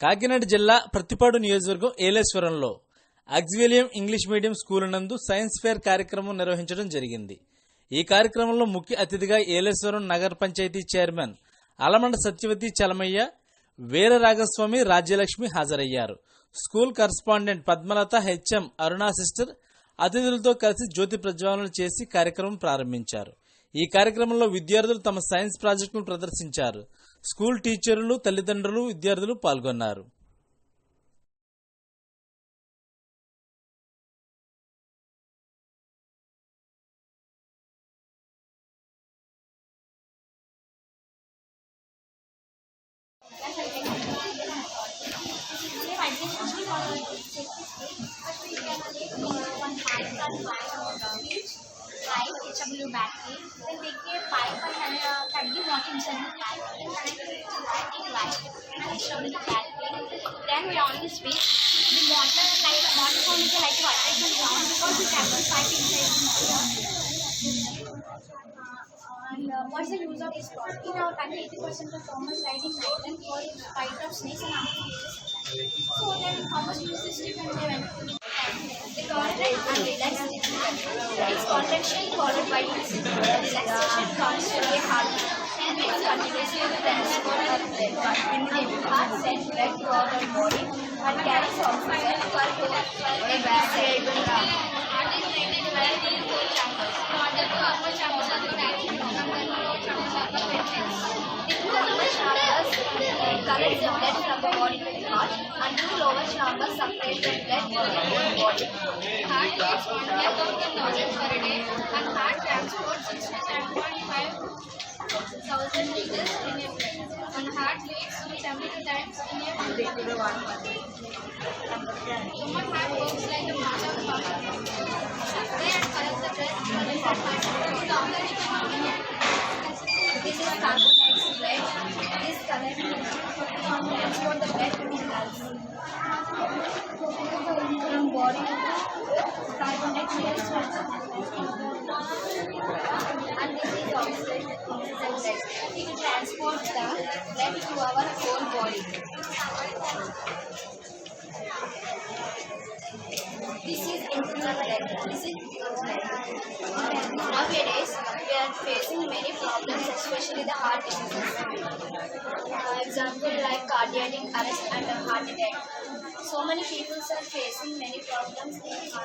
కాకినాడ జిల్లా ప్రతిపాడు నియోజకవర్గం ఏలేశ్వరంలో అగ్జ్వేలియం ఇంగ్లీష్ మీడియం స్కూల్ నందు సైన్స్ ఫేర్ కార్యక్రమం నిర్వహించడం జరిగింది. ఈ కార్యక్రమంలో ముఖ్య అతిథిగా ఏలేశ్వరం నగర పంచాయతీ చైర్మన్ అలమండ సత్యవతి చలమయ్య వీరరాగస్వామి రాజ్యలక్ష్మి హాజరయ్యారు. School correspondent Padmalatha HM Aruna sister అతిథులతో కలిసి జ్యోతి ప్రజ్వాలన చేసి కార్యక్రమం ప్రారంభించారు. ఈ కార్యక్రమంలో విద్యార్థులు తమ సైన్స్ ప్రాజెక్టును ప్రదర్శించారు. స్కూల్ టీచర్లు తల్లిదండ్రులు విద్యార్థులు పాల్గొన్నారు. తగ్గి walking sir HW battery. Then we on the switch, the water like water form is like vibration sound because it happens pipe inside the water. And uh, what's the use of this part? In our country, 80% of farmers riding for bite of snakes and. So then farmers use this and they went the and relaxation. It's contraction followed by relaxation a heart. And it's continuously transport of blood in the heart sends blood to our body and carries oxygen for variable round. Heart is by the four chambers. The upper chambers are the vacuum and the lower chambers are the ventricles. The two upper chambers collect the blood from the body to the heart and two lower chambers separate the blood to the whole body. Heart beats 1 lakh of the thousand per day and heart transports 67.5 thousand liters in a minute. And heart beats 72 times in a minute. Human heart works like a motor pump. Supply and collects the blood from the heart to the organ. This is carbon dioxide. This collects transport the blood to the lungs. From body carbon dioxide and blood. It transports the blood to our whole body. This is blood. This is. Nowadays, we are facing many problems, especially the heart diseases. Uh, example like cardiac arrest and heart attack. So many people are facing many problems in heart.